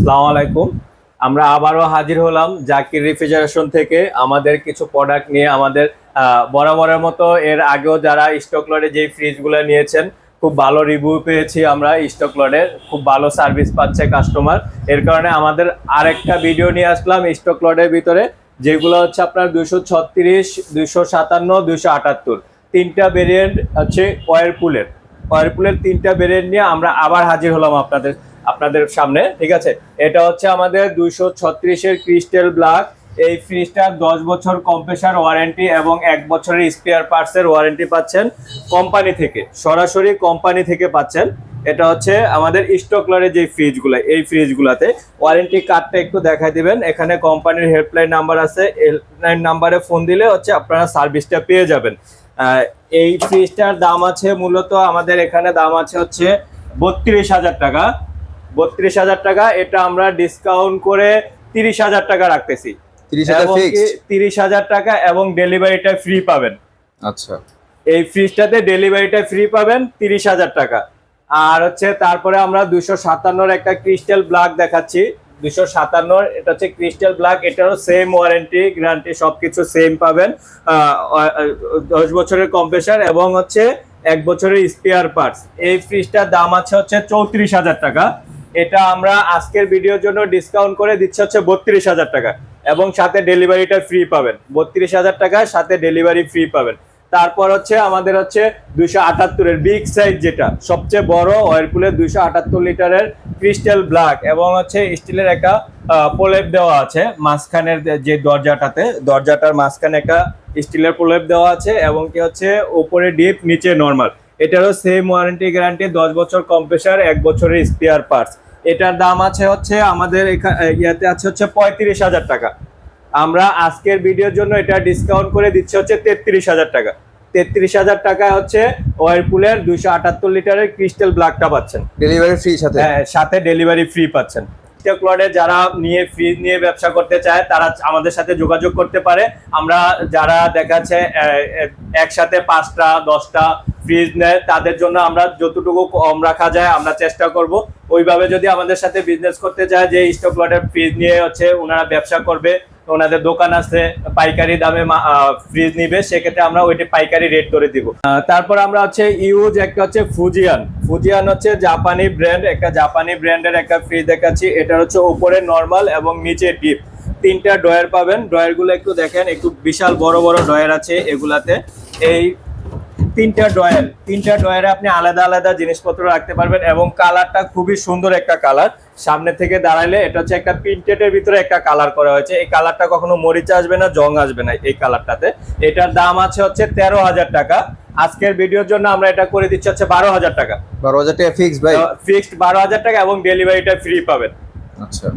আসসালামু আলাইকুম। আমরা আবারও হাজির হলাম জাকির রেফ্রিজারেশন থেকে আমাদের কিছু প্রোডাক্ট নিয়ে আমাদের বরাবরের মতো এর আগেও যারা স্টক লটে যেই ফ্রিজগুলো নিয়েছেন, খুব ভালো রিভিউ পেয়েছি আমরা স্টক লটে খুব ভালো সার্ভিস পাচ্ছে কাস্টমার এর কারণে আমাদের আরেকটা ভিডিও নিয়ে আসলাম স্টক লটের ভিতরে, যেগুলো হচ্ছে আপনার দুশো ছত্রিশ দুশো সাতান্ন দুশো আটাত্তর। তিনটা ভেরিয়েন্ট হচ্ছে ওয়ারপুলের ওয়ারপুলের তিনটা ভেরিয়েন্ট নিয়ে আমরা আবার হাজির হলাম আপনাদের আপনাদের সামনে, ঠিক আছে? এটা হচ্ছে আমাদের দুইশো ছত্রিশের ক্রিস্টাল ব্ল্যাক এই ফ্রিজটার দশ বছর কম্প্রেসার ওয়ারেন্টি এবং এক বছরের স্পেয়ার পার্টসের ওয়ারেন্টি পাচ্ছেন কোম্পানি থেকে, সরাসরি কোম্পানি থেকে পাচ্ছেন। এটা হচ্ছে আমাদের স্টকলারের যে ফ্রিজগুলো, এই ফ্রিজগুলোতে। ওয়ারেন্টি কার্ডটা একটু দেখাই দিবেন। এখানে কোম্পানির হেল্পলাইন নাম্বার আছে। হেল্পলাইন নাম্বারে ফোন দিলে হচ্ছে আপনারা সার্ভিসটা পেয়ে যাবেন। এই ফ্রিজটার দাম আছে মূলত আমাদের এখানে দাম আছে হচ্ছে বত্রিশ হাজার টাকা। বত্রিশ হাজার টাকা এটা আমরা ডিসকাউন্ট করে তিরিশ হাজার টাকা রাখতেছি। তিরিশ হাজার টাকা এবং ডেলিভারিটা ফ্রি পাবেন। আচ্ছা। এই ফ্রিজটাতে ডেলিভারিটা ফ্রি পাবেন তিরিশ হাজার টাকা। আর হচ্ছে তারপরে আমরা দুশো সাতান্নর একটা ক্রিস্টাল ব্ল্যাক দেখাচ্ছি। দুশো সাতান্নর এটা হচ্ছে ক্রিস্টাল ব্ল্যাক এটারও সেম ওয়ারেন্টি গ্যারান্টি সবকিছু সেম পাবেন। দশ বছরের কম্প্রেসার এবং হচ্ছে এক বছরের স্পেয়ার পার্টস এই ফ্রিজটার দাম আছে হচ্ছে চৌত্রিশ হাজার টাকা। এটা আমরা আজকের ভিডিওর জন্য ডিসকাউন্ট করে দিচ্ছে হচ্ছে বত্রিশ হাজার টাকা। এবং সাথে ডেলিভারিটা ফ্রি পাবেন। বত্রিশ হাজার টাকায় সাথে ডেলিভারি ফ্রি পাবেন। তারপর হচ্ছে আমাদের হচ্ছে দুইশো আটাত্তরের বিগ সাইজ যেটা, সবচেয়ে বড় ওয়ারপুলের দুইশো আটাত্তর লিটারের ক্রিস্টাল ব্ল্যাক এবং হচ্ছে স্টিলের একটা প্রলেপ দেওয়া আছে। মাঝখানের যে দরজাটাতে, দরজাটার মাঝখানে একটা স্টিলের প্রলেপ দেওয়া আছে এবং কি হচ্ছে ওপরে ডিপ নিচে নর্মাল এটারও সেম ওয়ারেন্টি গ্যারান্টি দশ বছর কম্প্রেসার এক বছরের স্পেয়ার পার্টস এটার দাম আছে হচ্ছে আমাদের ইয়াতে আছে হচ্ছে পঁয়ত্রিশ হাজার টাকা। আমরা আজকের ভিডিওর জন্য এটা ডিসকাউন্ট করে দিচ্ছে হচ্ছে তেত্রিশ হাজার টাকা। তেত্রিশ হাজার টাকায় হচ্ছে ওয়ারপুলের দুইশো আটাত্তর লিটারের ক্রিস্টাল ব্ল্যাকটা পাচ্ছেন। ডেলিভারি ফ্রি সাথে? হ্যাঁ সাথে ডেলিভারি ফ্রি পাচ্ছেন। ক্লডে যারা নিয়ে ফ্রিজ নিয়ে ব্যবসা করতে চায়, তারা আমাদের সাথে যোগাযোগ করতে পারে। আমরা যারা দেখাচ্ছে একসাথে পাঁচটা, দশটা ফ্রিজ নেয়, তাদের জন্য আমরা যতটুকু কম রাখা যায়, আমরা চেষ্টা করব। ওইভাবে যদি আমাদের সাথে বিজনেস করতে চায়, যে স্টক লটের ফ্রিজ নিয়ে হচ্ছে ওনারা ব্যবসা করবে ওনাদের দোকান আছে, পাইকারি দামে ফ্রিজ নিবে, সেক্ষেত্রে আমরা ওইটি পাইকারি রেট করে দিব। তারপর আমরা হচ্ছে ইউজ একটা হচ্ছে ফুজিয়ান ফুজিয়ান হচ্ছে জাপানি ব্র্যান্ড একটা জাপানি ব্র্যান্ডের একটা ফ্রিজ দেখাচ্ছি। এটা হচ্ছে ওপরে নর্মাল এবং নিচে ডিপ তিনটা ডয়ার পাবেন। ডয়ারগুলো একটু দেখেন, একটু বিশাল বড় বড় ডয়ার আছে এগুলাতে। এই তিনটা ডয়ার তিনটা ডয়ারে আপনি আলাদা আলাদা জিনিসপত্র রাখতে পারবেন এবং কালারটা খুবই সুন্দর একটা কালার। সামনে থেকে দাঁড়াইলে এটা হচ্ছে একটা প্রিন্টেডের ভিতরে একটা কালার করা হয়েছে। এই কালারটা কখনো মরিচা আসবে না জং আসবে না এই কালারটাতে। এটার দাম আছে হচ্ছে তেরো হাজার টাকা। আজকের ভিডিওর জন্য আমরা এটা করে দিচ্ছি হচ্ছে বারো হাজার টাকা। বারো হাজার টাকা ফিক্সড ভাই? ফিক্সড বারো হাজার টাকা এবং ডেলিভারিটা ফ্রি পাবেন। আচ্ছা।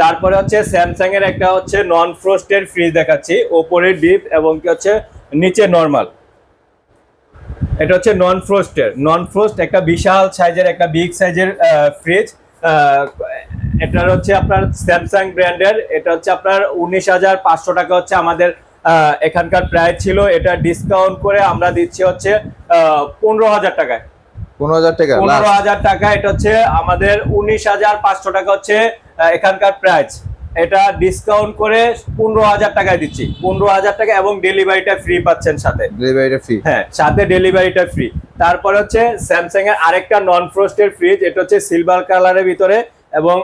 তারপরে হচ্ছে স্যামসাং এর একটা হচ্ছে নন ফ্রোস্টেড ফ্রিজ দেখাচ্ছি। ওপরে ডিপ এবং কি হচ্ছে নিচে নর্মাল এটা হচ্ছে নন ফ্রোস্টের নন ফ্রোস্ট একটা বিশাল সাইজের একটা বিগ সাইজের ফ্রিজ এটার হচ্ছে আপনার স্যামসাং ব্র্যান্ডের এটা হচ্ছে আপনার উনিশ হাজার পাঁচশো টাকা হচ্ছে আমাদের এখানকার প্রাইস ছিল। এটা ডিসকাউন্ট করে আমরা দিচ্ছি হচ্ছে পনেরো হাজার টাকায়। পনেরো হাজার টাকা পনেরো হাজার টাকা এটা হচ্ছে আমাদের উনিশ হাজার পাঁচশো টাকা হচ্ছে এখানকার প্রাইস এটা ডিসকাউন্ট করে পনেরো হাজার টাকায় দিচ্ছি। পনেরো হাজার টাকা এবং ডেলিভারিটা ফ্রি পাচ্ছেন সাথে। ডেলিভারিটা ফ্রি হ্যাঁ সাথে ডেলিভারিটা ফ্রি তারপর হচ্ছে স্যামসাং এর আরেকটা নন ফ্রোস্টের ফ্রিজ এটা হচ্ছে সিলভার কালারের ভিতরে এবং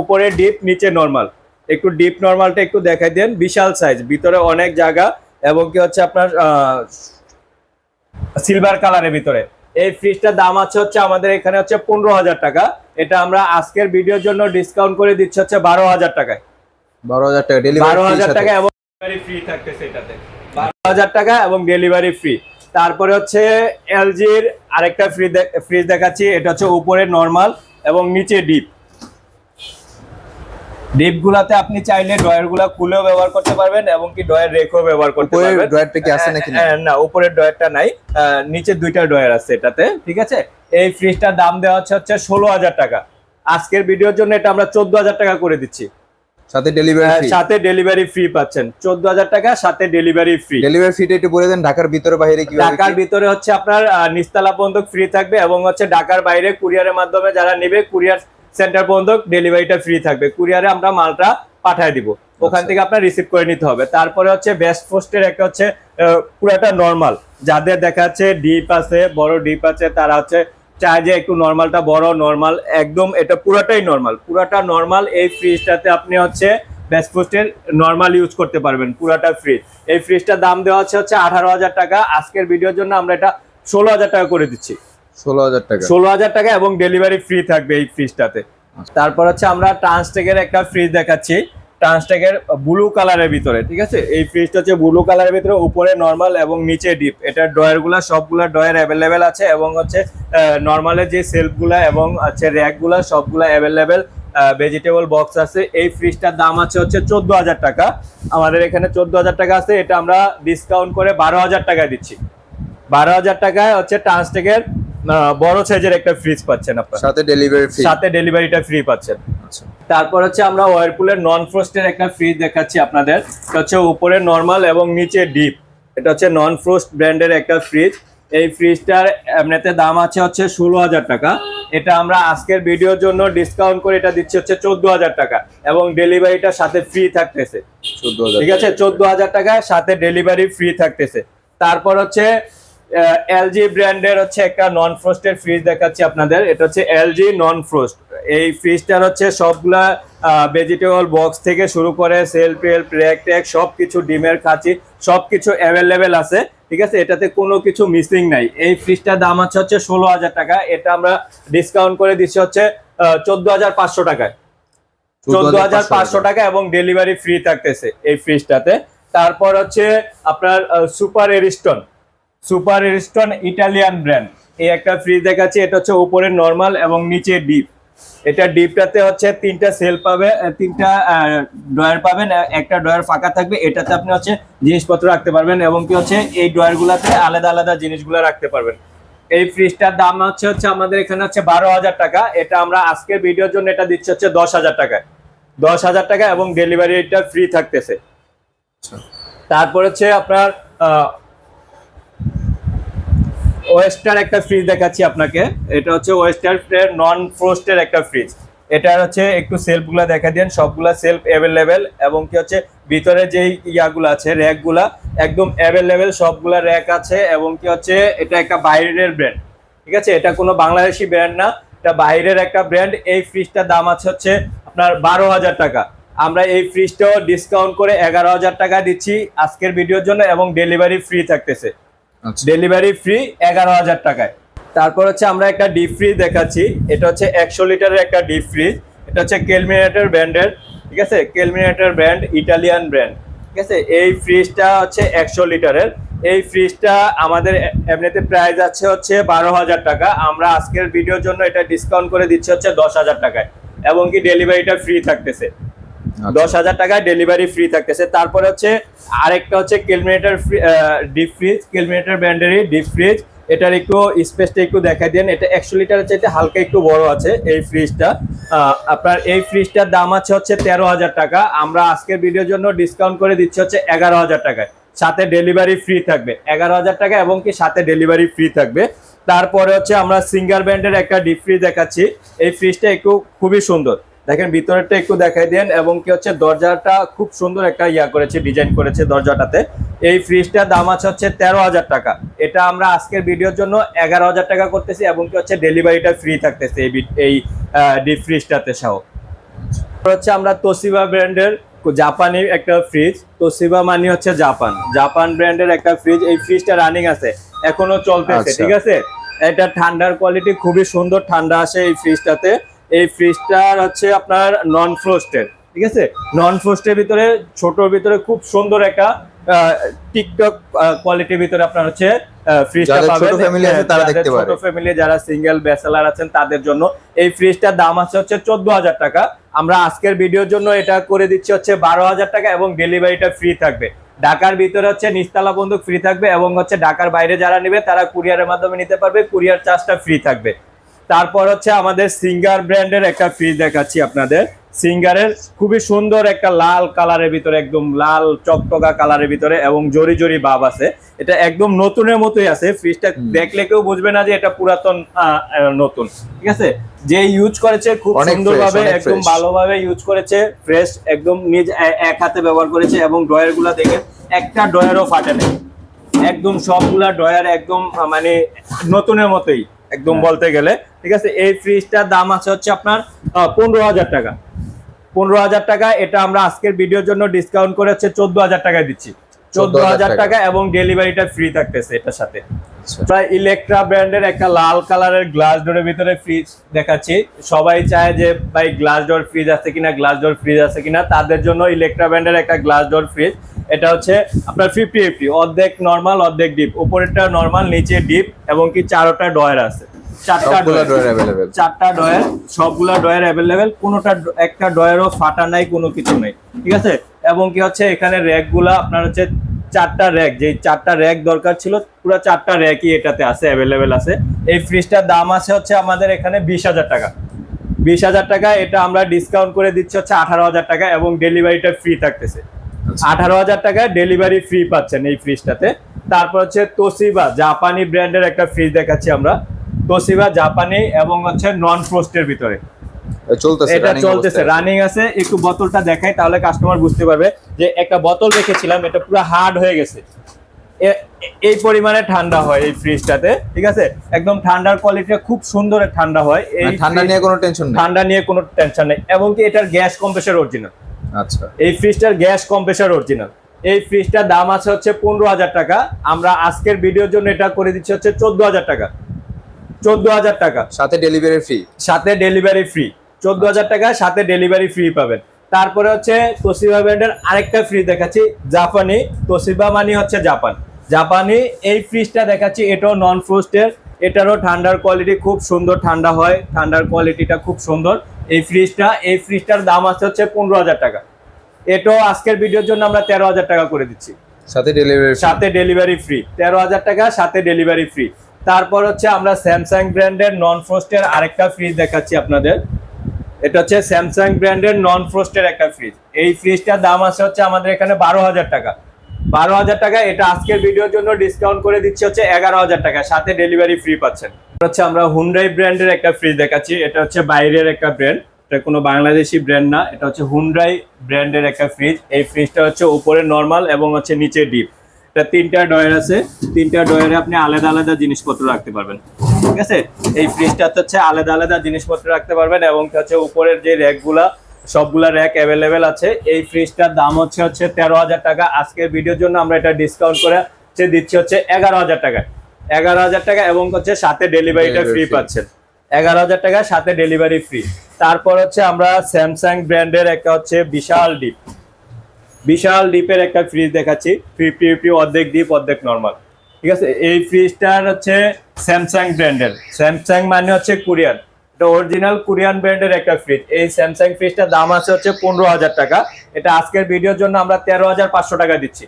উপরে ডিপ নিচে নর্মাল একটু ডিপ নর্মালটা একটু দেখাই দেন বিশাল সাইজ ভিতরে অনেক জায়গা এবং কি হচ্ছে আপনার সিলভার কালারের ভিতরে। এই ফ্রিজটার দাম আছে হচ্ছে আমাদের এখানে হচ্ছে পনেরো হাজার টাকা। এটা আমরা আজকের ভিডিওর জন্য ডিসকাউন্ট করে দিচ্ছি হচ্ছে বারো হাজার টাকায়। বারো হাজার টাকা বারো হাজার টাকা এবং ডেলিভারি ফ্রি থাকতেছে এটাতে। বারো হাজার টাকা এবং ডেলিভারি ফ্রি তারপরে হচ্ছে এলজির আরেকটা ফ্রিজ ফ্রিজ দেখাচ্ছি এটা হচ্ছে উপরে নর্মাল এবং নিচে ডিপ ডিপ গুলাতে আপনি চাইলে ডয়ারগুলা খুলেও ব্যবহার করতে পারবেন এবং কি ডয়ার রেখেও ব্যবহার করতে পারবেন। ড্রয়ারটা কি আছে নাকি না? উপরের ডয়ারটা নাই। নিচে দুইটা ডয়ার আছে এটাতে ঠিক আছে? এই ফ্রিজটার দাম দেওয়া হচ্ছে হচ্ছে ষোলো হাজার টাকা। আজকের ভিডিওর জন্য এটা আমরা চোদ্দ হাজার টাকা করে দিচ্ছি। সাথে ডেলিভারি হ্যাঁ, ফ্রি সাথে ডেলিভারি ফ্রি পাচ্ছেন। চোদ্দ হাজার টাকা সাথে ডেলিভারি ফ্রি ডেলিভারি ফ্রিটা একটু বলে দেন ঢাকার ভিতরে বাইরে কি? ঢাকার ভিতরে হচ্ছে আপনার নিচতলা পর্যন্ত ফ্রি থাকবে এবং হচ্ছে ঢাকার বাইরে কুরিয়ারের মাধ্যমে যারা নেবে কুরিয়ার সেন্টার পর্যন্ত ডেলিভারিটা ফ্রি থাকবে। কুরিয়ারে আমরা মালটা পাঠিয়ে দিব। ওখান আচ্ছা। থেকে আপনার রিসিভ করে নিতে হবে। তারপরে হচ্ছে বেস্ট পোস্টের একটা হচ্ছে পুরাটা নর্মাল যাদের দেখা যাচ্ছে ডিপ আছে বড় ডিপ আছে তারা হচ্ছে চায় যে একটু নর্মালটা বড় নর্মাল একদম এটা পুরাটাই নর্মাল পুরাটা নর্মাল এই ফ্রিজটাতে আপনি হচ্ছে বেস্ট পোস্টের নর্মাল ইউজ করতে পারবেন পুরাটা ফ্রিজ এই ফ্রিজটার দাম দেওয়া হচ্ছে হচ্ছে আঠারো হাজার টাকা। আজকের ভিডিওর জন্য আমরা এটা ষোলো হাজার টাকা করে দিচ্ছি। ষোলো হাজার টাকা। ষোলো হাজার টাকা এবং ডেলিভারি ফ্রি থাকবে এই ফ্রিজটাতে তারপর হচ্ছে আমরা ট্রান্সটেকের একটা ফ্রিজ দেখাচ্ছি। ট্রান্সটেকের ব্লু কালারের ভিতরে, ঠিক আছে? এই ফ্রিজটা হচ্ছে ব্লু কালারের ভিতরে, উপরে নর্মাল এবং নিচে ডিপ এটার ড্রয়ারগুলা, সবগুলা ড্রয়ার অ্যাভেলেবেল আছে এবং হচ্ছে নর্মালের যে সেলফগুলা এবং হচ্ছে র্যাকগুলা, সবগুলা অ্যাভেলেবেল ভেজিটেবল বক্স আছে। এই ফ্রিজটার দাম আছে হচ্ছে চোদ্দ হাজার টাকা। আমাদের এখানে চোদ্দ হাজার টাকা আছে। এটা আমরা ডিসকাউন্ট করে বারো হাজার টাকায় দিচ্ছি। বারো হাজার টাকায় হচ্ছে ট্রান্সটেকের বড় সাইজের একটা ফ্রিজ পাচ্ছেন আপনার। সাথে ডেলিভারি ফ্রি সাথে ডেলিভারিটা ফ্রি পাচ্ছেন। আচ্ছা। তারপর হচ্ছে আমরা ওয়ারপুলের নন ফ্রোস্টের একটা ফ্রিজ দেখাচ্ছি আপনাদের। এটা হচ্ছে উপরে নর্মাল এবং নিচে ডিপ এটা হচ্ছে নন ফ্রোস্ট ব্র্যান্ডের একটা ফ্রিজ এই ফ্রিজটার এমনিতে দাম আছে হচ্ছে ষোলো হাজার টাকা। এটা আমরা আজকের ভিডিওর জন্য ডিসকাউন্ট করে এটা দিচ্ছি হচ্ছে চোদ্দ হাজার টাকা এবং ডেলিভারিটা সাথে ফ্রি থাকতেছে। চোদ্দ হাজার ঠিক আছে? চোদ্দ হাজার টাকায় সাথে ডেলিভারি ফ্রি থাকতেছে। তারপর হচ্ছে এলজি ব্র্যান্ডের হচ্ছে একটা নন ফ্রোস্টের ফ্রিজ দেখাচ্ছি আপনাদের। এটা হচ্ছে এলজি নন ফ্রোস্ট এই ফ্রিজটার হচ্ছে সবগুলা ভেজিটেবল বক্স থেকে শুরু করে সেল পেল প্রেক ট্যাক সব কিছু ডিমের খাঁচি সব কিছু অ্যাভেলেবেল আছে। ঠিক আছে? এটাতে কোনো কিছু মিসিং নাই। এই ফ্রিজটার দাম আছে হচ্ছে ষোলো হাজার টাকা। এটা আমরা ডিসকাউন্ট করে দিচ্ছি হচ্ছে চোদ্দ হাজার পাঁচশো টাকায়। চোদ্দ হাজার পাঁচশো টাকা এবং ডেলিভারি ফ্রি থাকতেছে এই ফ্রিজটাতে তারপর হচ্ছে আপনার super Ariston super Ariston Italian brand. এই একটা ফ্রিজ দেখাচ্ছি এটা হচ্ছে উপরে নর্মাল এবং নিচে ডিপ এটা ডিপটাতে হচ্ছে তিনটা সেল পাবে তিনটা ড্রয়ার পাবেন একটা ড্রয়ার ফাঁকা থাকবে এটাতে আপনি হচ্ছে জিনিসপত্র রাখতে পারবেন এবং কি হচ্ছে এই ড্রয়ার গুলাতে আলাদা আলাদা জিনিসগুলো রাখতে পারবেন। এই ফ্রিজটার দাম হচ্ছে হচ্ছে আমাদের এখানে হচ্ছে বারো হাজার টাকা এটা আমরা আজকের ভিডিওর জন্য এটা দিচ্ছি হচ্ছে দশ হাজার টাকায় দশ হাজার টাকা এবং ডেলিভারিটা ফ্রি থাকতেছে। আচ্ছা। তারপর হচ্ছে আপনার ওয়েস্টার একটা ফ্রিজ দেখাচ্ছি আপনাকে। এটা হচ্ছে ওয়েস্টার নন ফ্রোস্টের একটা ফ্রিজ এটার হচ্ছে একটু সেলফগুলা দেখা দেন সবগুলা সেলফ অ্যাভেলেবেল এবং কি হচ্ছে, ভিতরে যে ইয়াগুলো আছে, র্যাকগুলা, একদম অ্যাভেলেবেল সবগুলা র্যাক আছে এবং কি হচ্ছে, এটা একটা বাইরের ব্র্যান্ড ঠিক আছে? এটা কোনো বাংলাদেশি ব্র্যান্ড না, এটা বাইরের একটা ব্র্যান্ড এই ফ্রিজটার দাম আছে হচ্ছে আপনার বারো হাজার টাকা। আমরা এই ফ্রিজটাও ডিসকাউন্ট করে এগারো হাজার টাকা দিচ্ছি আজকের ভিডিওর জন্য এবং ডেলিভারি ফ্রি থাকতেছে। ডেলিভারি ফ্রি এগারো হাজার টাকায়। তারপর হচ্ছে আমরা একটা ডিপ ফ্রিজ দেখাচ্ছি। এটা হচ্ছে একশো লিটারের একটা ডিপ ফ্রিজ এটা হচ্ছে কেলমিনেটর ব্র্যান্ডের ঠিক আছে? কেলমিনেটর ব্র্যান্ড ইটালিয়ান ব্র্যান্ড ঠিক আছে? এই ফ্রিজটা হচ্ছে একশো লিটারের। এই ফ্রিজটা আমাদের এমনিতে প্রাইস আছে হচ্ছে বারো হাজার টাকা। আমরা আজকের ভিডিওর জন্য এটা ডিসকাউন্ট করে দিচ্ছি হচ্ছে দশ হাজার টাকায়। এবং কি ডেলিভারিটা ফ্রি থাকতেছে। আচ্ছা। দশ হাজার টাকায় ডেলিভারি ফ্রি থাকতেছে। তারপরে হচ্ছে আরেকটা হচ্ছে কেলমিনেটার ডিপ ফ্রিজ কেলমিনেটার ব্র্যান্ডেরই ডিপ ফ্রিজ এটার একটু স্পেসটা একটু দেখাই দেন। এটা একশো লিটারের চাইতে হালকা একটু বড় আছে এই ফ্রিজটা আপনার এই ফ্রিজটার দাম আছে হচ্ছে তেরো হাজার টাকা। আমরা আজকের ভিডিওর জন্য ডিসকাউন্ট করে দিচ্ছি হচ্ছে এগারো হাজার টাকায়। সাথে ডেলিভারি ফ্রি থাকবে। এগারো হাজার টাকা এবং কি সাথে ডেলিভারি ফ্রি থাকবে। তারপরে হচ্ছে আমরা সিঙ্গার ব্র্যান্ডের একটা ডিপ ফ্রিজ দেখাচ্ছি। এই ফ্রিজটা একটু খুবই সুন্দর। দেখেন ভিতরেরটা একটু দেখাই দেন এবং কি হচ্ছে দরজাটা খুব সুন্দর একটা ইয়া করেছে ডিজাইন করেছে দরজাটাতে। এই ফ্রিজটার দাম আছে হচ্ছে তেরো হাজার টাকা। এটা আমরা আজকের ভিডিওর জন্য এগারো হাজার টাকা করতেছি এবং কি হচ্ছে ডেলিভারিটা ফ্রি থাকতেছে এই এই ডিপ ফ্রিজটাতে সহ। হচ্ছে আমরা তোসিবা ব্র্যান্ডের জাপানি একটা ফ্রিজ তোসিবা মানে হচ্ছে জাপান। জাপান ব্র্যান্ডের একটা ফ্রিজ এই ফ্রিজটা রানিং আছে এখনও চলতেছে আচ্ছা। ঠিক আছে? এটা ঠান্ডার কোয়ালিটি খুবই সুন্দর ঠান্ডা আসে এই ফ্রিজটাতে। এই ফ্রিজটার হচ্ছে আপনার নন ফ্রোস্টেড ঠিক আছে? নন ফ্রোস্টের ভিতরে ছোটর ভিতরে খুব সুন্দর একটা টিকটক কোয়ালিটির ভিতরে আপনার হচ্ছে ফ্রিজটা যাদের ছোট পাবেন। family আছে হ্যাঁ, তারা দেখতে পারে। ছোট ফ্যামিলি যারা সিঙ্গেল ব্যাচেলার আছেন তাদের জন্য এই ফ্রিজটার দাম আছে হচ্ছে চোদ্দ হাজার টাকা। আমরা আজকের ভিডিওর জন্য এটা করে দিচ্ছি হচ্ছে বারো হাজার টাকা এবং ডেলিভারিটা ফ্রি থাকবে। ঢাকার ভিতরে হচ্ছে নিস্তালা বন্দুক ফ্রি থাকবে এবং হচ্ছে ঢাকার বাইরে যারা নেবে তারা কুরিয়ারের মাধ্যমে নিতে পারবে কুরিয়ার চার্জটা ফ্রি থাকবে। তারপর হচ্ছে আমাদের সিঙ্গার ব্র্যান্ডের একটা ফ্রিজ দেখাচ্ছি আপনাদের। সিঙ্গারের খুবই সুন্দর একটা লাল কালারের ভিতরে একদম লাল চকটকা কালারের ভিতরে এবং জরি জরি ভাব আছে। এটা একদম নতুনের মতোই আছে ফ্রিজটা দেখলে কেউ বুঝবে না যে এটা পুরাতন নতুন। ঠিক আছে? যে ইউজ করেছে খুব সুন্দরভাবে fresh, অনেক একদম ভালোভাবে ইউজ করেছে ফ্রেশ একদম নিজ এক হাতে ব্যবহার করেছে এবং ড্রয়ারগুলা দেখে একটা ড্রয়ারও ফাটে নেই। একদম সবগুলা ড্রয়ার একদম মানে নতুনের মতোই। একদম হ্যাঁ। বলতে গেলে। ঠিক আছে এই ফ্রিজটার দাম আছে হচ্ছে আপনার পনেরো হাজার টাকা। পনেরো হাজার টাকা এটা আমরা আজকের ভিডিওর জন্য ডিসকাউন্ট করে হচ্ছে চোদ্দ হাজার টাকায় দিচ্ছি। চোদ্দ হাজার 14,000 টাকা। এবং ডেলিভারিটা ফ্রি থাকতেছে এটার সাথে। আচ্ছা। প্রায় ইলেকট্রা ব্র্যান্ডের একটা লাল কালারের গ্লাস ডোরের ভিতরে ফ্রিজ দেখাচ্ছি। সবাই চায় যে ভাই গ্লাস ডোর ফ্রিজ আছে কিনা গ্লাস ডোর ফ্রিজ আছে কিনা? তাদের জন্য ইলেকট্রা ব্র্যান্ডের একটা গ্লাস ডোর ফ্রিজ এটা হচ্ছে আপনার ফিফটি ফিফটি অর্ধেক নর্মাল অর্ধেক ডিপ উপরেরটা নর্মাল নিচে ডিপ এবং কি চারোটা ডয়ার আছে। চারটা ডয়ার চারটা ডয়ার সবগুলা ডয়ার অ্যাভেলেবেল কোনোটা একটা ডয়ারও ফাটা নাই কোনো কিছু নেই। ঠিক আছে? এবং কি হচ্ছে এখানে র্যাকগুলা আপনার হচ্ছে চারটা র্যাক যে চারটা র্যাক দরকার ছিল পুরো চারটা র্যাকই এটাতে আছে অ্যাভেলেবেল আছে। এই ফ্রিজটার দাম আছে হচ্ছে আমাদের এখানে বিশ হাজার টাকা। বিশ হাজার টাকা এটা আমরা ডিসকাউন্ট করে দিচ্ছি হচ্ছে আঠারো হাজার টাকা এবং ডেলিভারিটা ফ্রি থাকতেছে। আচ্ছা। আঠারো হাজার টাকায় ডেলিভারি ফ্রি পাচ্ছেন এই ফ্রিজটাতে তারপর হচ্ছে তোসিবা জাপানি ব্র্যান্ডের একটা ফ্রিজ দেখাচ্ছি আমরা। তোসিবা জাপানি এবং হচ্ছে নন ফ্রোস্টের ভিতরে। চলতেছে এটা চলতেছে। রানিং আছে একটু বোতলটা দেখাই তাহলে কাস্টমার বুঝতে পারবে যে একটা বোতল রেখেছিলাম এটা পুরো হার্ড হয়ে গেছে। এই পরিমাণে ঠান্ডা হয় এই ফ্রিজটাতে ঠিক আছে? একদম ঠান্ডার কোয়ালিটিটা খুব সুন্দর ঠান্ডা হয়। এই মানে ঠান্ডা নিয়ে কোনো টেনশন নেই। ঠান্ডা নিয়ে কোনো টেনশন নেই এবং কি এটার গ্যাস কম্প্রেসার অরিজিনাল আচ্ছা। এই ফ্রিজটার গ্যাস কম্প্রেসার অরিজিনাল এই ফ্রিজটার দাম আছে হচ্ছে পনেরো হাজার টাকা। আমরা আজকের ভিডিওর জন্য এটা করে দিচ্ছি হচ্ছে চোদ্দ হাজার টাকা। চোদ্দ হাজার টাকা। সাথে ডেলিভারি ফ্রি সাথে ডেলিভারি ফ্রি চোদ্দ হাজার টাকা সাথে ডেলিভারি ফ্রি পাবেন। তারপরে হচ্ছে তোসিবা ব্র্যান্ডের আরেকটা ফ্রিজ দেখাচ্ছি জাপানি তোসিবা মানে হচ্ছে জাপান জাপানি এই ফ্রিজটা দেখাচ্ছি এটাও নন ফ্রোস্টের এটারও ঠান্ডার কোয়ালিটি খুব সুন্দর ঠান্ডা হয়। ঠান্ডার কোয়ালিটিটা খুব সুন্দর। এই ফ্রিজটা এই ফ্রিজটার দাম আছে হচ্ছে পনেরো হাজার টাকা। এটাও আজকের ভিডিওর জন্য আমরা তেরো হাজার টাকা করে দিচ্ছি। সাথে ডেলিভারি সাথে ডেলিভারি ফ্রি তেরো হাজার টাকা সাথে ডেলিভারি ফ্রি তারপর হচ্ছে আমরা স্যামসাং ব্র্যান্ডের নন ফ্রোস্টের আরেকটা ফ্রিজ দেখাচ্ছি আপনাদের। এটা হচ্ছে স্যামসাং ব্র্যান্ডের নন ফ্রোস্টের একটা ফ্রিজ এই ফ্রিজটার দাম আছে হচ্ছে আমাদের এখানে বারো হাজার টাকা। বারো হাজার টাকা, এটা আজকের ভিডিওর জন্য ডিসকাউন্ট করে দিচ্ছি হচ্ছে এগারো হাজার টাকা। সাথে ডেলিভারি ফ্রি পাচ্ছেন। হচ্ছে আমরা হুন্ডাই ব্র্যান্ডের একটা ফ্রিজ দেখাচ্ছি। এটা হচ্ছে বাইরের একটা ব্র্যান্ড এটা কোনো বাংলাদেশি ব্র্যান্ড না। এটা হচ্ছে হুন্ডাই ব্র্যান্ডের একটা ফ্রিজ এই ফ্রিজটা হচ্ছে উপরে নর্মাল এবং হচ্ছে নিচে ডিপ এটা তিনটা ডয়ার আছে। তিনটা ডয়ারে আপনি আলাদা আলাদা জিনিসপত্র রাখতে পারবেন। ঠিক আছে? এই ফ্রিজটাতে হচ্ছে আলাদা আলাদা জিনিসপত্র রাখতে পারবেন এবং হচ্ছে উপরের যে র্যাকগুলা সবগুলা র্যাক অ্যাভেলেবেল আছে। এই ফ্রিজটার দাম হচ্ছে হচ্ছে তেরো হাজার টাকা। আজকের ভিডিওর জন্য আমরা এটা ডিসকাউন্ট করে হচ্ছে দিচ্ছি হচ্ছে এগারো হাজার টাকা এগারো হাজার টাকা এবং হচ্ছে সাথে ডেলিভারিটা ফ্রি। পাচ্ছেন। এগারো হাজার টাকা সাথে ডেলিভারি ফ্রি তারপর হচ্ছে আমরা স্যামসাং ব্র্যান্ডের একটা হচ্ছে বিশাল ডিপ বিশাল ডিপের একটা ফ্রিজ দেখাচ্ছি। ফিফটি ফিফটি অর্ধেক ডিপ অর্ধেক নর্মাল ঠিক আছে? এই ফ্রিজটার হচ্ছে স্যামসাং ব্র্যান্ডের স্যামসাং মানে হচ্ছে কোরিয়ান এটা অরিজিনাল কোরিয়ান ব্র্যান্ডের একটা ফ্রিজ এই স্যামসাং ফ্রিজটার দাম আছে হচ্ছে পনেরো হাজার টাকা। এটা আজকের ভিডিওর জন্য আমরা তেরো হাজার পাঁচশো টাকা দিচ্ছি।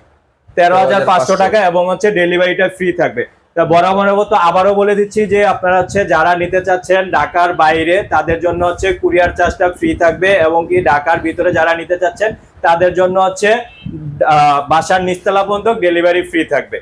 তেরো হাজার পাঁচশো টাকা এবং হচ্ছে ডেলিভারিটা ফ্রি থাকবে। তা বরাবরের মতো আবারও বলে দিচ্ছি যে আপনারা হচ্ছে যারা নিতে চাচ্ছেন ঢাকার বাইরে, তাদের জন্য হচ্ছে কুরিয়ার চার্জটা ফ্রি থাকবে এবং কি ঢাকার ভিতরে যারা নিতে চাচ্ছেন, তাদের জন্য হচ্ছে বাসার নিচতলা পর্যন্ত ডেলিভারি ফ্রি থাকবে।